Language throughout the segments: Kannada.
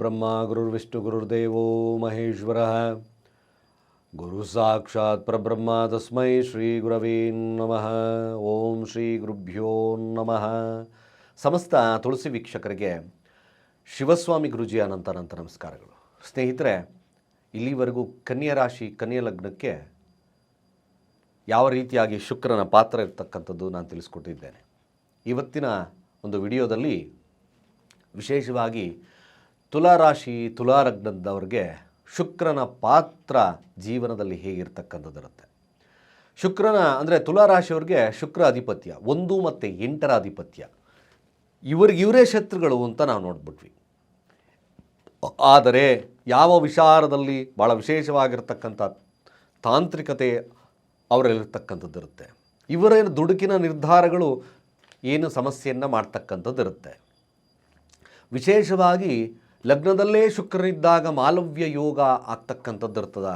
ಗುರುರ್ಬ್ರಹ್ಮ ಗುರುರ್ವಿಷ್ಣು ಗುರುರ್ದೇವೋ ಮಹೇಶ್ವರ ಗುರು ಸಾಕ್ಷಾತ್ ಪರಬ್ರಹ್ಮ ತಸ್ಮೈ ಶ್ರೀ ಗುರವೇ ನಮಃ ಓಂ ಶ್ರೀ ಗುರುಭ್ಯೋ ನಮಃ ಸಮಸ್ತ ತುಳಸಿ ವೀಕ್ಷಕರಿಗೆ ಶಿವಸ್ವಾಮಿ ಗುರುಜಿ ಅನಂತ ಅನಂತ ನಮಸ್ಕಾರಗಳು. ಸ್ನೇಹಿತರೆ, ಇಲ್ಲಿವರೆಗೂ ಕನ್ಯಾ ರಾಶಿ, ಕನ್ಯಾ ಲಗ್ನಕ್ಕೆ ಯಾವ ರೀತಿಯಾಗಿ ಶುಕ್ರನ ಪಾತ್ರ ಇರ್ತಕ್ಕಂಥದ್ದು ನಾನು ತಿಳಿಸ್ಕೊಟ್ಟಿದ್ದೇನೆ. ಇವತ್ತಿನ ಒಂದು ವಿಡಿಯೋದಲ್ಲಿ ವಿಶೇಷವಾಗಿ ತುಲಾರಾಶಿ ತುಲಾರಗ್ನದವ್ರಿಗೆ ಶುಕ್ರನ ಪಾತ್ರ ಜೀವನದಲ್ಲಿ ಹೇಗಿರ್ತಕ್ಕಂಥದ್ದಿರುತ್ತೆ? ಶುಕ್ರನ ಅಂದರೆ ತುಲಾರಾಶಿಯವ್ರಿಗೆ ಶುಕ್ರ ಅಧಿಪತ್ಯ, ಒಂದು ಮತ್ತು ಎಂಟರ ಅಧಿಪತ್ಯ. ಇವ್ರಿಗೆ ಇವರೇ ಶತ್ರುಗಳು ಅಂತ ನಾವು ನೋಡ್ಬಿಟ್ವಿ. ಆದರೆ ಯಾವ ವಿಚಾರದಲ್ಲಿ ಭಾಳ ವಿಶೇಷವಾಗಿರ್ತಕ್ಕಂಥ ತಾಂತ್ರಿಕತೆ ಅವರಲ್ಲಿರ್ತಕ್ಕಂಥದ್ದಿರುತ್ತೆ. ಇವರೇನು ದುಡುಕಿನ ನಿರ್ಧಾರಗಳು ಏನು ಸಮಸ್ಯೆಯನ್ನು ಮಾಡ್ತಕ್ಕಂಥದ್ದಿರುತ್ತೆ. ವಿಶೇಷವಾಗಿ ಲಗ್ನದಲ್ಲೇ ಶುಕ್ರನಿದ್ದಾಗ ಮಾಲವ್ಯ ಯೋಗ ಆಗ್ತಕ್ಕಂಥದ್ದಿರ್ತದ.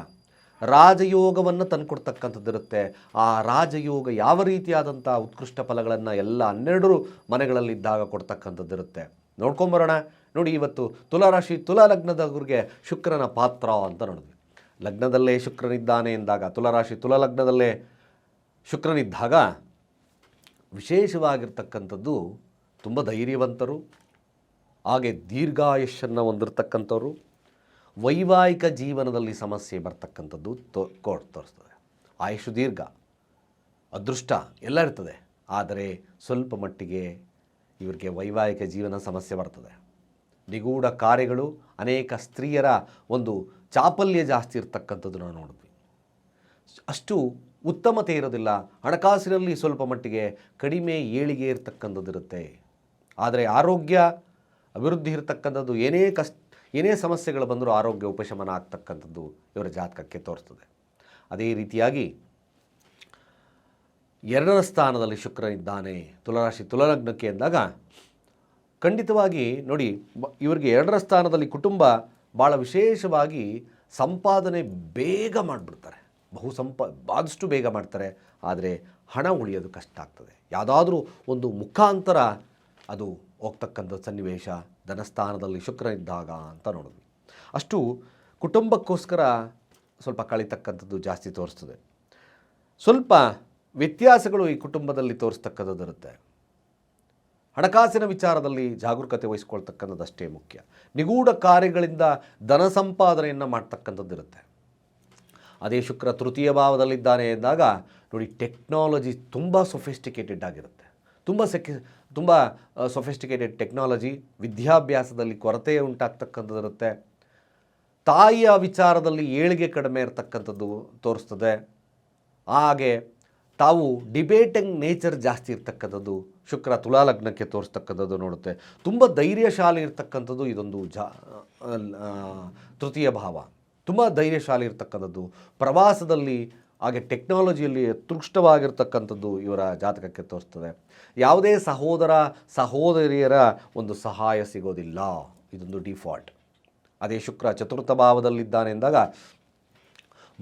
ರಾಜಯೋಗವನ್ನು ತಂದುಕೊಡ್ತಕ್ಕಂಥದ್ದಿರುತ್ತೆ. ಆ ರಾಜಯೋಗ ಯಾವ ರೀತಿಯಾದಂಥ ಉತ್ಕೃಷ್ಟ ಫಲಗಳನ್ನು ಎಲ್ಲ ಹನ್ನೆರಡರೂ ಮನೆಗಳಲ್ಲಿದ್ದಾಗ ಕೊಡ್ತಕ್ಕಂಥದ್ದಿರುತ್ತೆ. ನೋಡ್ಕೊಂಬರೋಣ. ನೋಡಿ ಇವತ್ತು ತುಲಾರಾಶಿ ತುಲಾ ಲಗ್ನದವ್ರಿಗೆ ಶುಕ್ರನ ಪಾತ್ರ ಅಂತ ನೋಡಿದ್ವಿ. ಲಗ್ನದಲ್ಲೇ ಶುಕ್ರನಿದ್ದಾನೆ ಎಂದಾಗ, ತುಲಾರಾಶಿ ತುಲಾ ಲಗ್ನದಲ್ಲೇ ಶುಕ್ರನಿದ್ದಾಗ ವಿಶೇಷವಾಗಿರ್ತಕ್ಕಂಥದ್ದು ತುಂಬ ಧೈರ್ಯವಂತರು ಹಾಗೆ ದೀರ್ಘಾಯುಷ್ಯನ್ನು ಹೊಂದಿರತಕ್ಕಂಥವ್ರು ವೈವಾಹಿಕ ಜೀವನದಲ್ಲಿ ಸಮಸ್ಯೆ ಬರ್ತಕ್ಕಂಥದ್ದು ತೋ ಕೋರ್ಟ್ ತೋರಿಸ್ತದೆ. ಆಯುಷು ದೀರ್ಘ, ಅದೃಷ್ಟ ಎಲ್ಲ ಇರ್ತದೆ. ಆದರೆ ಸ್ವಲ್ಪ ಮಟ್ಟಿಗೆ ಇವರಿಗೆ ವೈವಾಹಿಕ ಜೀವನ ಸಮಸ್ಯೆ ಬರ್ತದೆ. ನಿಗೂಢ ಕಾರ್ಯಗಳು ಅನೇಕ ಸ್ತ್ರೀಯರ ಒಂದು ಚಾಪಲ್ಯ ಜಾಸ್ತಿ ಇರ್ತಕ್ಕಂಥದ್ದು ನಾವು ನೋಡಿದ್ವಿ. ಅಷ್ಟು ಉತ್ತಮತೆ ಇರೋದಿಲ್ಲ. ಹಣಕಾಸಿನಲ್ಲಿ ಸ್ವಲ್ಪ ಮಟ್ಟಿಗೆ ಕಡಿಮೆ ಏಳಿಗೆ ಇರತಕ್ಕಂಥದ್ದಿರುತ್ತೆ. ಆದರೆ ಆರೋಗ್ಯ ಅಭಿವೃದ್ಧಿ ಇರತಕ್ಕಂಥದ್ದು, ಏನೇ ಕಷ್ಟ, ಏನೇ ಸಮಸ್ಯೆಗಳು ಬಂದರೂ ಆರೋಗ್ಯ ಉಪಶಮನ ಆಗ್ತಕ್ಕಂಥದ್ದು ಇವರ ಜಾತಕಕ್ಕೆ ತೋರಿಸ್ತದೆ. ಅದೇ ರೀತಿಯಾಗಿ ಎರಡರ ಸ್ಥಾನದಲ್ಲಿ ಶುಕ್ರ ಇದ್ದಾನೆ ತುಲರಾಶಿ ತುಲಲಗ್ನಕ್ಕೆ ಎಂದಾಗ ಖಂಡಿತವಾಗಿ ನೋಡಿ ಇವರಿಗೆ ಎರಡರ ಸ್ಥಾನದಲ್ಲಿ ಕುಟುಂಬ ಭಾಳ ವಿಶೇಷವಾಗಿ ಸಂಪಾದನೆ ಬೇಗ ಮಾಡಿಬಿಡ್ತಾರೆ. ಬಹು ಸಂಪ, ಆದಷ್ಟು ಬೇಗ ಮಾಡ್ತಾರೆ. ಆದರೆ ಹಣ ಉಳಿಯೋದು ಕಷ್ಟ ಆಗ್ತದೆ. ಯಾವುದಾದ್ರೂ ಒಂದು ಮುಖಾಂತರ ಅದು ಹೋಗ್ತಕ್ಕಂಥ ಸನ್ನಿವೇಶ ಧನಸ್ಥಾನದಲ್ಲಿ ಶುಕ್ರ ಇದ್ದಾಗ ಅಂತ ನೋಡಿದ್ವಿ. ಅಷ್ಟು ಕುಟುಂಬಕ್ಕೋಸ್ಕರ ಸ್ವಲ್ಪ ಕಳಿತಕ್ಕಂಥದ್ದು ಜಾಸ್ತಿ ತೋರಿಸ್ತದೆ. ಸ್ವಲ್ಪ ವ್ಯತ್ಯಾಸಗಳು ಈ ಕುಟುಂಬದಲ್ಲಿ ತೋರಿಸ್ತಕ್ಕಂಥದ್ದಿರುತ್ತೆ ಹಣಕಾಸಿನ ವಿಚಾರದಲ್ಲಿ ಜಾಗರೂಕತೆ ವಹಿಸ್ಕೊಳ್ತಕ್ಕಂಥದ್ದು ಅಷ್ಟೇ ಮುಖ್ಯ. ನಿಗೂಢ ಕಾರ್ಯಗಳಿಂದ ಧನ ಸಂಪಾದನೆಯನ್ನು ಮಾಡ್ತಕ್ಕಂಥದ್ದಿರುತ್ತೆ ಅದೇ ಶುಕ್ರ ತೃತೀಯ ಭಾವದಲ್ಲಿದ್ದಾನೆ ಎಂದಾಗ ನೋಡಿ, ಟೆಕ್ನಾಲಜಿ ತುಂಬ ಸೊಫಿಸ್ಟಿಕೇಟೆಡ್ ಆಗಿರುತ್ತೆ. ತುಂಬ ಸೆಕೆ ತುಂಬ ಸೊಫಿಸ್ಟಿಕೇಟೆಡ್ ಟೆಕ್ನಾಲಜಿ ವಿದ್ಯಾಭ್ಯಾಸದಲ್ಲಿ ಕೊರತೆ ಉಂಟಾಗ್ತಕ್ಕಂಥದ್ದಿರುತ್ತೆ. ತಾಯಿಯ ವಿಚಾರದಲ್ಲಿ ಏಳಿಗೆ ಕಡಿಮೆ ಇರತಕ್ಕಂಥದ್ದು ತೋರಿಸ್ತದೆ. ಹಾಗೆ ತಾವು ಡಿಬೇಟಿಂಗ್ ನೇಚರ್ ಜಾಸ್ತಿ ಇರ್ತಕ್ಕಂಥದ್ದು, ಶುಕ್ರ ತುಲಾ ಲಗ್ನಕ್ಕೆ ತೋರಿಸ್ತಕ್ಕಂಥದ್ದು ನೋಡುತ್ತೆ. ತುಂಬ ಧೈರ್ಯಶಾಲಿ ಇರ್ತಕ್ಕಂಥದ್ದು ಇದೊಂದು ಜಾ ತೃತೀಯ ಭಾವ. ತುಂಬ ಧೈರ್ಯಶಾಲಿ ಇರ್ತಕ್ಕಂಥದ್ದು. ಪ್ರವಾಸದಲ್ಲಿ ಹಾಗೆ ಟೆಕ್ನಾಲಜಿಯಲ್ಲಿ ಅತೃಷ್ಟವಾಗಿರ್ತಕ್ಕಂಥದ್ದು ಇವರ ಜಾತಕಕ್ಕೆ ತೋರಿಸ್ತದೆ. ಯಾವುದೇ ಸಹೋದರ, ಸಹೋದರಿಯರ ಒಂದು ಸಹಾಯ ಸಿಗೋದಿಲ್ಲ. ಇದೊಂದು ಡಿಫಾಲ್ಟ್ ಅದೇ ಶುಕ್ರ ಚತುರ್ಥ ಭಾವದಲ್ಲಿದ್ದಾನೆ ಎಂದಾಗ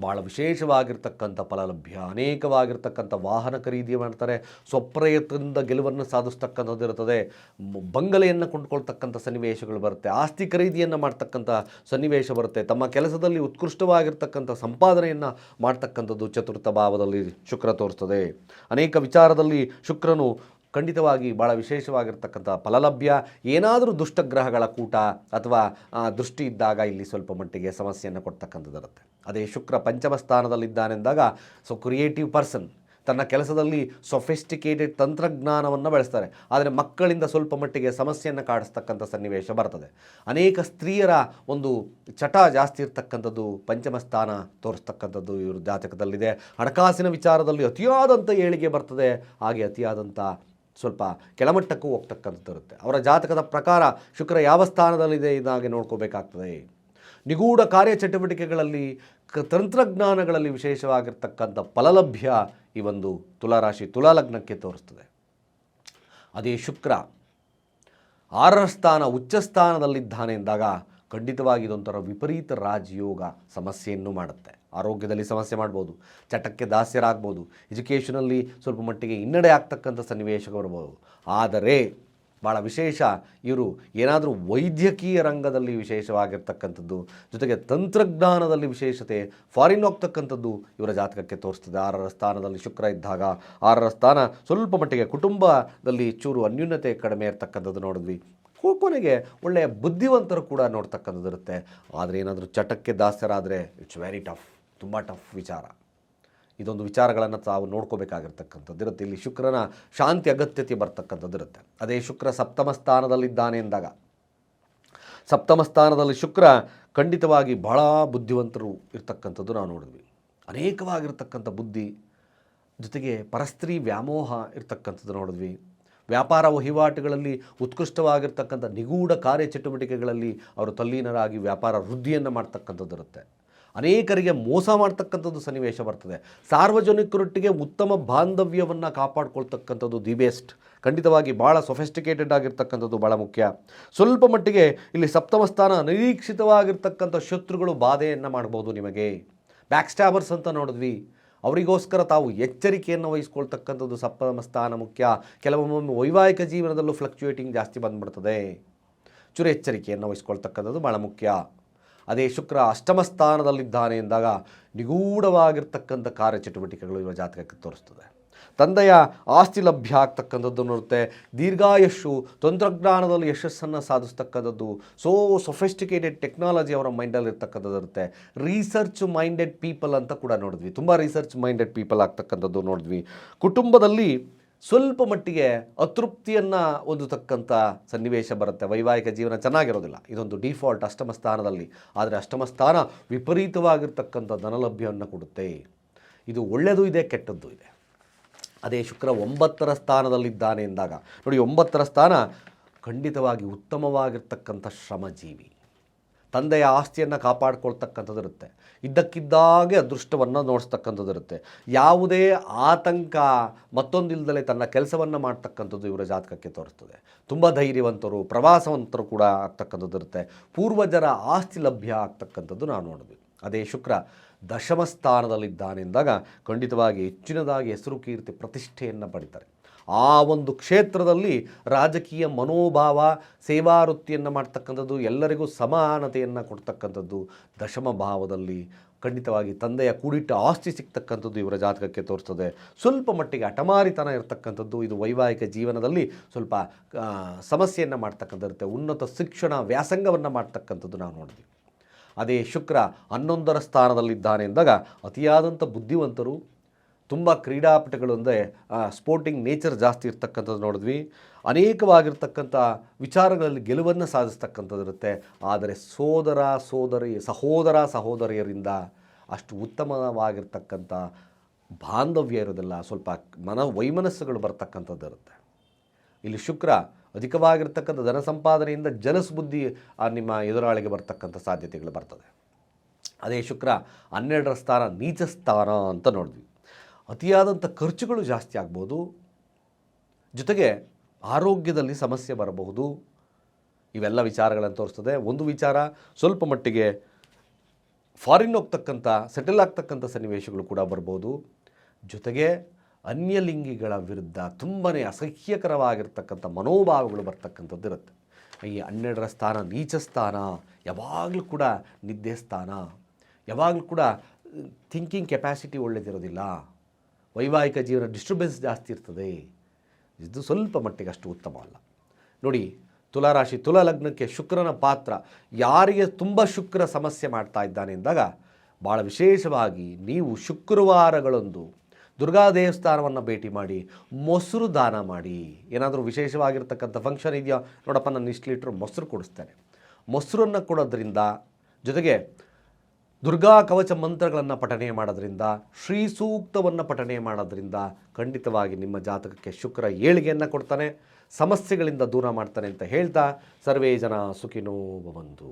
ಭಾಳ ವಿಶೇಷವಾಗಿರ್ತಕ್ಕಂಥ ಫಲಲಭ್ಯ, ಅನೇಕವಾಗಿರ್ತಕ್ಕಂಥ ವಾಹನ ಖರೀದಿ ಮಾಡ್ತಾರೆ. ಸ್ವಪ್ರಯತ್ನದಿಂದ ಗೆಲುವನ್ನು ಸಾಧಿಸ್ತಕ್ಕಂಥದ್ದು ಇರುತ್ತದೆ. ಬಂಗಲೆಯನ್ನು ಕೊಂಡ್ಕೊಳ್ತಕ್ಕಂಥ ಸನ್ನಿವೇಶಗಳು ಬರುತ್ತೆ. ಆಸ್ತಿ ಖರೀದಿಯನ್ನು ಮಾಡ್ತಕ್ಕಂಥ ಸನ್ನಿವೇಶ ಬರುತ್ತೆ. ತಮ್ಮ ಕೆಲಸದಲ್ಲಿ ಉತ್ಕೃಷ್ಟವಾಗಿರ್ತಕ್ಕಂಥ ಸಂಪಾದನೆಯನ್ನು ಮಾಡ್ತಕ್ಕಂಥದ್ದು ಚತುರ್ಥ ಭಾವದಲ್ಲಿ ಶುಕ್ರ ತೋರಿಸ್ತದೆ. ಅನೇಕ ವಿಚಾರದಲ್ಲಿ ಶುಕ್ರನು ಖಂಡಿತವಾಗಿ ಭಾಳ ವಿಶೇಷವಾಗಿರ್ತಕ್ಕಂಥ ಫಲಲಭ್ಯ, ಏನಾದರೂ ದುಷ್ಟಗ್ರಹಗಳ ಕೂಟ ಅಥವಾ ದೃಷ್ಟಿ ಇದ್ದಾಗ ಇಲ್ಲಿ ಸ್ವಲ್ಪ ಮಟ್ಟಿಗೆ ಸಮಸ್ಯೆಯನ್ನು ಕೊಡ್ತಕ್ಕಂಥದ್ದಿರುತ್ತೆ. ಅದೇ ಶುಕ್ರ ಪಂಚಮ ಸ್ಥಾನದಲ್ಲಿದ್ದಾನೆಂದಾಗ ಸೊ ಕ್ರಿಯೇಟಿವ್ ಪರ್ಸನ್ ತನ್ನ ಕೆಲಸದಲ್ಲಿ ಸೊಫಿಸ್ಟಿಕೇಟೆಡ್ ತಂತ್ರಜ್ಞಾನವನ್ನು ಬೆಳೆಸ್ತಾರೆ. ಆದರೆ ಮಕ್ಕಳಿಂದ ಸ್ವಲ್ಪ ಮಟ್ಟಿಗೆ ಸಮಸ್ಯೆಯನ್ನು ಕಾಡಿಸ್ತಕ್ಕಂಥ ಸನ್ನಿವೇಶ ಬರ್ತದೆ. ಅನೇಕ ಸ್ತ್ರೀಯರ ಒಂದು ಚಟ ಜಾಸ್ತಿ ಇರ್ತಕ್ಕಂಥದ್ದು ಪಂಚಮ ಸ್ಥಾನ ತೋರಿಸ್ತಕ್ಕಂಥದ್ದು ಇವ್ರ ಜಾತಕದಲ್ಲಿದೆ. ಹಣಕಾಸಿನ ವಿಚಾರದಲ್ಲಿ ಅತಿಯಾದಂಥ ಏಳಿಗೆ ಬರ್ತದೆ. ಹಾಗೆ ಅತಿಯಾದಂಥ ಸ್ವಲ್ಪ ಕೆಳಮಟ್ಟಕ್ಕೂ ಹೋಗ್ತಕ್ಕಂಥದ್ದು ಇರುತ್ತೆ. ಅವರ ಜಾತಕದ ಪ್ರಕಾರ ಶುಕ್ರ ಯಾವ ಸ್ಥಾನದಲ್ಲಿದೆ ಇದಾಗಿ ನೋಡ್ಕೋಬೇಕಾಗ್ತದೆ. ನಿಗೂಢ ಕಾರ್ಯಚಟುವಟಿಕೆಗಳಲ್ಲಿ ತಂತ್ರಜ್ಞಾನಗಳಲ್ಲಿ ವಿಶೇಷವಾಗಿರ್ತಕ್ಕಂಥ ಫಲಲಭ್ಯ ಈ ಒಂದು ತುಲಾರಾಶಿ ತುಲಾಲಗ್ನಕ್ಕೆ ತೋರಿಸ್ತದೆ. ಅದೇ ಶುಕ್ರ ಆರರ ಸ್ಥಾನ ಉಚ್ಚ ಸ್ಥಾನದಲ್ಲಿದ್ದಾನೆ ಎಂದಾಗ ಖಂಡಿತವಾಗಿ ಇದೊಂಥರ ವಿಪರೀತ ರಾಜಯೋಗ ಸಮಸ್ಯೆಯನ್ನು ಮಾಡುತ್ತೆ. ಆರೋಗ್ಯದಲ್ಲಿ ಸಮಸ್ಯೆ ಮಾಡ್ಬೋದು, ಚಟಕ್ಕೆ ದಾಸ್ಯರಾಗ್ಬೋದು, ಎಜುಕೇಷನಲ್ಲಿ ಸ್ವಲ್ಪ ಮಟ್ಟಿಗೆ ಹಿನ್ನಡೆ ಆಗ್ತಕ್ಕಂಥ ಸನ್ನಿವೇಶ ಬರ್ಬೋದು. ಆದರೆ ಭಾಳ ವಿಶೇಷ ಇವರು ಏನಾದರೂ ವೈದ್ಯಕೀಯ ರಂಗದಲ್ಲಿ ವಿಶೇಷವಾಗಿರ್ತಕ್ಕಂಥದ್ದು, ಜೊತೆಗೆ ತಂತ್ರಜ್ಞಾನದಲ್ಲಿ ವಿಶೇಷತೆ ಫಾರಿನ್ ಹೋಗ್ತಕ್ಕಂಥದ್ದು ಇವರ ಜಾತಕಕ್ಕೆ ತೋರಿಸ್ತದೆ. ಆರರ ಸ್ಥಾನದಲ್ಲಿ ಶುಕ್ರ ಇದ್ದಾಗ ಆರರ ಸ್ಥಾನ ಸ್ವಲ್ಪ ಮಟ್ಟಿಗೆ ಕುಟುಂಬದಲ್ಲಿ ಚೂರು ಅನ್ಯೂನ್ಯತೆ ಕಡಿಮೆ ಇರ್ತಕ್ಕಂಥದ್ದು ನೋಡಿದ್ವಿ. ಕೊನೆಗೆ ಒಳ್ಳೆಯ ಬುದ್ಧಿವಂತರು ಕೂಡ ನೋಡ್ತಕ್ಕಂಥದ್ದು ಇರುತ್ತೆ. ಆದರೆ ಏನಾದರೂ ಚಟಕ್ಕೆ ದಾಸ್ಯರಾದರೆ ಇಟ್ಸ್ ವೆರಿ ಟಫ್ ತುಂಬ ಟಫ್ ವಿಚಾರ. ಇದೊಂದು ವಿಚಾರಗಳನ್ನು ತಾವು ನೋಡ್ಕೋಬೇಕಾಗಿರ್ತಕ್ಕಂಥದ್ದು ಇರುತ್ತೆ. ಇಲ್ಲಿ ಶುಕ್ರನ ಶಾಂತಿ ಅಗತ್ಯತೆ ಬರ್ತಕ್ಕಂಥದ್ದು ಇರುತ್ತೆ. ಅದೇ ಶುಕ್ರ ಸಪ್ತಮ ಸ್ಥಾನದಲ್ಲಿದ್ದಾನೆ ಎಂದಾಗ, ಸಪ್ತಮ ಸ್ಥಾನದಲ್ಲಿ ಶುಕ್ರ ಖಂಡಿತವಾಗಿ ಬಹಳ ಬುದ್ಧಿವಂತರು ಇರ್ತಕ್ಕಂಥದ್ದು ನಾವು ನೋಡಿದ್ವಿ. ಅನೇಕವಾಗಿರ್ತಕ್ಕಂಥ ಬುದ್ಧಿ, ಜೊತೆಗೆ ಪರಸ್ತ್ರೀ ವ್ಯಾಮೋಹ ಇರ್ತಕ್ಕಂಥದ್ದು ನೋಡಿದ್ವಿ. ವ್ಯಾಪಾರ ವಹಿವಾಟುಗಳಲ್ಲಿ ಉತ್ಕೃಷ್ಟವಾಗಿರ್ತಕ್ಕಂಥ ನಿಗೂಢ ಕಾರ್ಯಚಟುವಟಿಕೆಗಳಲ್ಲಿ ಅವರು ತಲ್ಲೀನರಾಗಿ ವ್ಯಾಪಾರ ವೃದ್ಧಿಯನ್ನು ಮಾಡ್ತಕ್ಕಂಥದ್ದು ಇರುತ್ತೆ. ಅನೇಕರಿಗೆ ಮೋಸ ಮಾಡ್ತಕ್ಕಂಥದ್ದು ಸನ್ನಿವೇಶ ಬರ್ತದೆ. ಸಾರ್ವಜನಿಕರೊಟ್ಟಿಗೆ ಉತ್ತಮ ಬಾಂಧವ್ಯವನ್ನು ಕಾಪಾಡ್ಕೊಳ್ತಕ್ಕಂಥದ್ದು ದಿ ಬೆಸ್ಟ್ ಖಂಡಿತವಾಗಿ ಭಾಳ ಸೊಫೆಸ್ಟಿಕೇಟೆಡ್ ಆಗಿರ್ತಕ್ಕಂಥದ್ದು ಭಾಳ ಮುಖ್ಯ. ಸ್ವಲ್ಪ ಮಟ್ಟಿಗೆ ಇಲ್ಲಿ ಸಪ್ತಮ ಸ್ಥಾನ ಅನಿರೀಕ್ಷಿತವಾಗಿರ್ತಕ್ಕಂಥ ಶತ್ರುಗಳು ಬಾಧೆಯನ್ನು ಮಾಡ್ಬೋದು ನಿಮಗೆ. ಬ್ಯಾಕ್ ಸ್ಟ್ಯಾಬರ್ಸ್ ಅಂತ ನೋಡಿದ್ವಿ. ಅವರಿಗೋಸ್ಕರ ತಾವು ಎಚ್ಚರಿಕೆಯನ್ನು ವಹಿಸ್ಕೊಳ್ತಕ್ಕಂಥದ್ದು ಸಪ್ತಮ ಸ್ಥಾನ ಮುಖ್ಯ. ಕೆಲವೊಮ್ಮೆ ವೈವಾಹಿಕ ಜೀವನದಲ್ಲೂ ಫ್ಲಕ್ಚುಯೇಟಿಂಗ್ ಜಾಸ್ತಿ ಬಂದ್ಬಿಡ್ತದೆ. ಚುರು ಎಚ್ಚರಿಕೆಯನ್ನು ವಹಿಸ್ಕೊಳ್ತಕ್ಕಂಥದ್ದು ಭಾಳ ಮುಖ್ಯ. ಅದೇ ಶುಕ್ರ ಅಷ್ಟಮ ಸ್ಥಾನದಲ್ಲಿದ್ದಾನೆ ಎಂದಾಗ ನಿಗೂಢವಾಗಿರ್ತಕ್ಕಂಥ ಕಾರ್ಯಚಟುವಟಿಕೆಗಳು ಇರುವ ಜಾತಕಕ್ಕೆ ತೋರಿಸ್ತದೆ. ತಂದೆಯ ಆಸ್ತಿ ಲಭ್ಯ ಆಗ್ತಕ್ಕಂಥದ್ದು ನೋಡುತ್ತೆ. ದೀರ್ಘಾಯಶು ತಂತ್ರಜ್ಞಾನದಲ್ಲಿ ಯಶಸ್ಸನ್ನು ಸಾಧಿಸ್ತಕ್ಕಂಥದ್ದು ಸೋ ಸೊಫೆಸ್ಟಿಕೇಟೆಡ್ ಟೆಕ್ನಾಲಜಿ ಅವರ ಮೈಂಡಲ್ಲಿ ಇರ್ತಕ್ಕಂಥದ್ದು ಇರುತ್ತೆ. ರಿಸರ್ಚ್ ಮೈಂಡೆಡ್ ಪೀಪಲ್ ಅಂತ ಕೂಡ ನೋಡಿದ್ವಿ. ತುಂಬ ರಿಸರ್ಚ್ ಮೈಂಡೆಡ್ ಪೀಪಲ್ ಆಗ್ತಕ್ಕಂಥದ್ದು ನೋಡಿದ್ವಿ. ಕುಟುಂಬದಲ್ಲಿ ಸ್ವಲ್ಪ ಮಟ್ಟಿಗೆ ಅತೃಪ್ತಿಯನ್ನು ಹೊಂದತಕ್ಕಂಥ ಸನ್ನಿವೇಶ ಬರುತ್ತೆ. ವೈವಾಹಿಕ ಜೀವನ ಚೆನ್ನಾಗಿರೋದಿಲ್ಲ. ಇದೊಂದು ಡಿಫಾಲ್ಟ್ ಅಷ್ಟಮ ಸ್ಥಾನದಲ್ಲಿ. ಆದರೆ ಅಷ್ಟಮ ಸ್ಥಾನ ವಿಪರೀತವಾಗಿರ್ತಕ್ಕಂಥ ಧನಲಭ್ಯವನ್ನು ಕೊಡುತ್ತೆ. ಇದು ಒಳ್ಳೆಯದು ಇದೆ, ಕೆಟ್ಟದ್ದು ಇದೆ. ಅದೇ ಶುಕ್ರ ಒಂಬತ್ತರ ಸ್ಥಾನದಲ್ಲಿದ್ದಾನೆ ಎಂದಾಗ. ನೋಡಿ, ಒಂಬತ್ತರ ಸ್ಥಾನ ಖಂಡಿತವಾಗಿ ಉತ್ತಮವಾಗಿರ್ತಕ್ಕಂಥ ಶ್ರಮಜೀವಿ. ತಂದೆಯ ಆಸ್ತಿಯನ್ನು ಕಾಪಾಡ್ಕೊಳ್ತಕ್ಕಂಥದ್ದಿರುತ್ತೆ ಇದ್ದಕ್ಕಿದ್ದಾಗೆ ಅದೃಷ್ಟವನ್ನು ನೋಡಿಸ್ತಕ್ಕಂಥದ್ದಿರುತ್ತೆ ಯಾವುದೇ ಆತಂಕ ಮತ್ತೊಂದಿಲ್ಲದಲ್ಲೇ ತನ್ನ ಕೆಲಸವನ್ನು ಮಾಡ್ತಕ್ಕಂಥದ್ದು ಇವರ ಜಾತಕಕ್ಕೆ ತೋರಿಸ್ತದೆ. ತುಂಬ ಧೈರ್ಯವಂತರು, ಪ್ರವಾಸವಂತರು ಕೂಡ ಆಗ್ತಕ್ಕಂಥದ್ದಿರುತ್ತೆ ಪೂರ್ವಜರ ಆಸ್ತಿ ಲಭ್ಯ ಆಗ್ತಕ್ಕಂಥದ್ದು ನಾವು ನೋಡಿದ್ವಿ. ಅದೇ ಶುಕ್ರ ದಶಮ ಸ್ಥಾನದಲ್ಲಿದ್ದಾನೆಂದಾಗ ಖಂಡಿತವಾಗಿ ಹೆಚ್ಚಿನದಾಗಿ ಹೆಸರು ಕೀರ್ತಿ ಪ್ರತಿಷ್ಠೆಯನ್ನು ಪಡಿತಾರೆ. ಆ ಒಂದು ಕ್ಷೇತ್ರದಲ್ಲಿ ರಾಜಕೀಯ ಮನೋಭಾವ, ಸೇವಾ ವೃತ್ತಿಯನ್ನು ಮಾಡ್ತಕ್ಕಂಥದ್ದು ಎಲ್ಲರಿಗೂ ಸಮಾನತೆಯನ್ನು ಕೊಡ್ತಕ್ಕಂಥದ್ದು ದಶಮ ಭಾವದಲ್ಲಿ ಖಂಡಿತವಾಗಿ ತಂದೆಯ ಕೂಡಿಟ್ಟ ಆಸ್ತಿ ಸಿಗ್ತಕ್ಕಂಥದ್ದು ಇವರ ಜಾತಕಕ್ಕೆ ತೋರಿಸ್ತದೆ. ಸ್ವಲ್ಪ ಮಟ್ಟಿಗೆ ಅಟಮಾರಿತನ ಇರತಕ್ಕಂಥದ್ದು ಇದು ವೈವಾಹಿಕ ಜೀವನದಲ್ಲಿ ಸ್ವಲ್ಪ ಸಮಸ್ಯೆಯನ್ನು ಮಾಡ್ತಕ್ಕಂಥದ್ದಿರುತ್ತೆ. ಉನ್ನತ ಶಿಕ್ಷಣ ವ್ಯಾಸಂಗವನ್ನು ಮಾಡ್ತಕ್ಕಂಥದ್ದು ನಾವು ನೋಡಿದ್ವಿ. ಅದೇ ಶುಕ್ರ ಹನ್ನೊಂದರ ಸ್ಥಾನದಲ್ಲಿದ್ದಾನೆ ಎಂದಾಗ ಅತಿಯಾದಂಥ ಬುದ್ಧಿವಂತರು ತುಂಬ ಕ್ರೀಡಾಪಟುಗಳು ಅಂದರೆ ಸ್ಪೋರ್ಟಿಂಗ್ ನೇಚರ್ ಜಾಸ್ತಿ ಇರ್ತಕ್ಕಂಥದ್ದು ನೋಡಿದ್ವಿ. ಅನೇಕವಾಗಿರ್ತಕ್ಕಂಥ ವಿಚಾರಗಳಲ್ಲಿ ಗೆಲುವನ್ನು ಸಾಧಿಸ್ತಕ್ಕಂಥದ್ದಿರುತ್ತೆ ಆದರೆ ಸೋದರ, ಸೋದರಿ, ಸಹೋದರ, ಸಹೋದರಿಯರಿಂದ ಅಷ್ಟು ಉತ್ತಮವಾಗಿರ್ತಕ್ಕಂಥ ಬಾಂಧವ್ಯ ಇರೋದಿಲ್ಲ. ಸ್ವಲ್ಪ ಮನ ವೈಮನಸ್ಸುಗಳು ಬರ್ತಕ್ಕಂಥದ್ದು ಇರುತ್ತೆ. ಇಲ್ಲಿ ಶುಕ್ರ ಅಧಿಕವಾಗಿರ್ತಕ್ಕಂಥ ಧನ ಸಂಪಾದನೆಯಿಂದ ಜನಸ್ಬುದ್ಧಿ ನಿಮ್ಮ ಎದುರಾಳಿಗೆ ಬರ್ತಕ್ಕಂಥ ಸಾಧ್ಯತೆಗಳು ಬರ್ತದೆ. ಅದೇ ಶುಕ್ರ ಹನ್ನೆರಡರ ಸ್ಥಾನ ನೀಚ ಸ್ಥಾನ ಅಂತ ನೋಡಿದ್ವಿ. ಅತಿಯಾದಂಥ ಖರ್ಚುಗಳು ಜಾಸ್ತಿ ಆಗ್ಬೋದು. ಜೊತೆಗೆ ಆರೋಗ್ಯದಲ್ಲಿ ಸಮಸ್ಯೆ ಬರಬಹುದು. ಇವೆಲ್ಲ ವಿಚಾರಗಳನ್ನು ತೋರಿಸ್ತದೆ. ಒಂದು ವಿಚಾರ, ಸ್ವಲ್ಪ ಮಟ್ಟಿಗೆ ಫಾರಿನ್ ಹೋಗ್ತಕ್ಕಂಥ, ಸೆಟಲ್ ಆಗ್ತಕ್ಕಂಥ ಸನ್ನಿವೇಶಗಳು ಕೂಡ ಬರ್ಬೋದು. ಜೊತೆಗೆ ಅನ್ಯಲಿಂಗಿಗಳ ವಿರುದ್ಧ ತುಂಬಾ ಅಸಹ್ಯಕರವಾಗಿರ್ತಕ್ಕಂಥ ಮನೋಭಾವಗಳು ಬರ್ತಕ್ಕಂಥದ್ದು ಇರುತ್ತೆ. ಈ ಹನ್ನೆರಡರ ಸ್ಥಾನ ನೀಚ ಸ್ಥಾನ, ಯಾವಾಗಲೂ ಕೂಡ ನಿದ್ದೆ ಸ್ಥಾನ, ಯಾವಾಗಲೂ ಕೂಡ ಥಿಂಕಿಂಗ್ ಕೆಪ್ಯಾಸಿಟಿ ಒಳ್ಳೆದಿರೋದಿಲ್ಲ. ವೈವಾಹಿಕ ಜೀವನ ಡಿಸ್ಟರ್ಬೆನ್ಸ್ ಜಾಸ್ತಿ ಇರ್ತದೆ. ಇದು ಸ್ವಲ್ಪ ಮಟ್ಟಿಗೆ ಅಷ್ಟು ಉತ್ತಮ ಅಲ್ಲ. ನೋಡಿ, ತುಲಾರಾಶಿ ತುಲಾ ಲಗ್ನಕ್ಕೆ ಶುಕ್ರನ ಪಾತ್ರ ಯಾರಿಗೆ ತುಂಬ ಶುಕ್ರ ಸಮಸ್ಯೆ ಮಾಡ್ತಾ ಇದ್ದಾನೆ ಎಂದಾಗ ಭಾಳ ವಿಶೇಷವಾಗಿ ನೀವು ಶುಕ್ರವಾರಗಳೊಂದು ದುರ್ಗಾ ದೇವಸ್ಥಾನವನ್ನು ಭೇಟಿ ಮಾಡಿ, ಮೊಸರು ದಾನ ಮಾಡಿ. ಏನಾದರೂ ವಿಶೇಷವಾಗಿರ್ತಕ್ಕಂಥ ಫಂಕ್ಷನ್ ಇದೆಯಾ? ನೋಡಪ್ಪ, ನಾನು ಇಷ್ಟು ಲೀಟ್ರ್ ಮೊಸರು ಕೊಡಿಸ್ತೇನೆ. ಮೊಸರನ್ನು ಕೊಡೋದ್ರಿಂದ ಜೊತೆಗೆ ದುರ್ಗಾ ಕವಚ ಮಂತ್ರಗಳನ್ನು ಪಠನೆ ಮಾಡೋದ್ರಿಂದ, ಶ್ರೀ ಸೂಕ್ತವನ್ನು ಪಠನೆ ಮಾಡೋದ್ರಿಂದ ಖಂಡಿತವಾಗಿ ನಿಮ್ಮ ಜಾತಕಕ್ಕೆ ಶುಕ್ರ ಏಳಿಗೆಯನ್ನು ಕೊಡ್ತಾನೆ, ಸಮಸ್ಯೆಗಳಿಂದ ದೂರ ಮಾಡ್ತಾನೆ ಅಂತ ಹೇಳ್ತಾ ಸರ್ವೇ ಜನ ಸುಖಿನೋ ಭವಂತು.